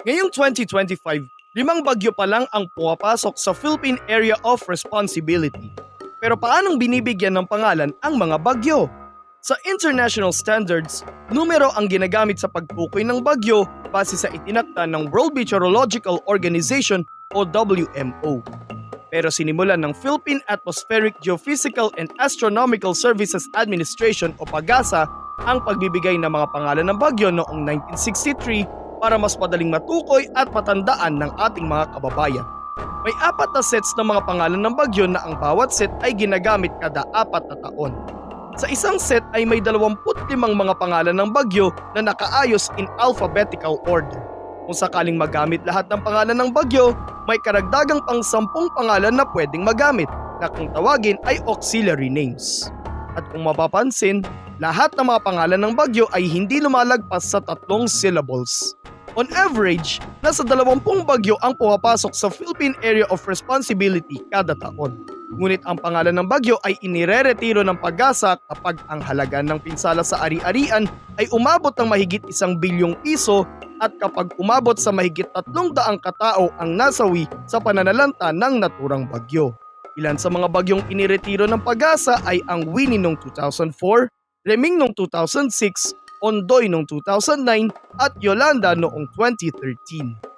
Ngayong 2025, limang bagyo pa lang ang pumapasok sa Philippine Area of Responsibility. Pero paanong binibigyan ng pangalan ang mga bagyo? Sa international standards, numero ang ginagamit sa pagtukoy ng bagyo base sa itinakda ng World Meteorological Organization o WMO. Pero sinimulan ng Philippine Atmospheric Geophysical and Astronomical Services Administration o PAGASA ang pagbibigay ng mga pangalan ng bagyo noong 1963 para mas madaling matukoy at matandaan ng ating mga kababayan. May apat na sets ng mga pangalan ng bagyo na ang bawat set ay ginagamit kada apat na taon. Sa isang set ay may 25 mga pangalan ng bagyo na nakaayos in alphabetical order. Kung sakaling magamit lahat ng pangalan ng bagyo, may karagdagang pang 10 pangalan na pwedeng magamit na kung tawagin ay auxiliary names. At kung mapapansin, lahat ng mga pangalan ng bagyo ay hindi lumalagpas sa tatlong syllables. On average, nasa 20 bagyo ang pumapasok sa Philippine Area of Responsibility kada taon. Ngunit ang pangalan ng bagyo ay inireretiro ng pag-asa kapag ang halaga ng pinsala sa ari-arian ay umabot ng mahigit isang bilyong piso at kapag umabot sa mahigit tatlong daang katao ang nasawi sa pananalanta ng naturang bagyo. Ilan sa mga bagyong iniretiro ng pag-asa ay ang Winnie noong 2004, Reming noong 2006, Ondoy noong 2009 at Yolanda noong 2013.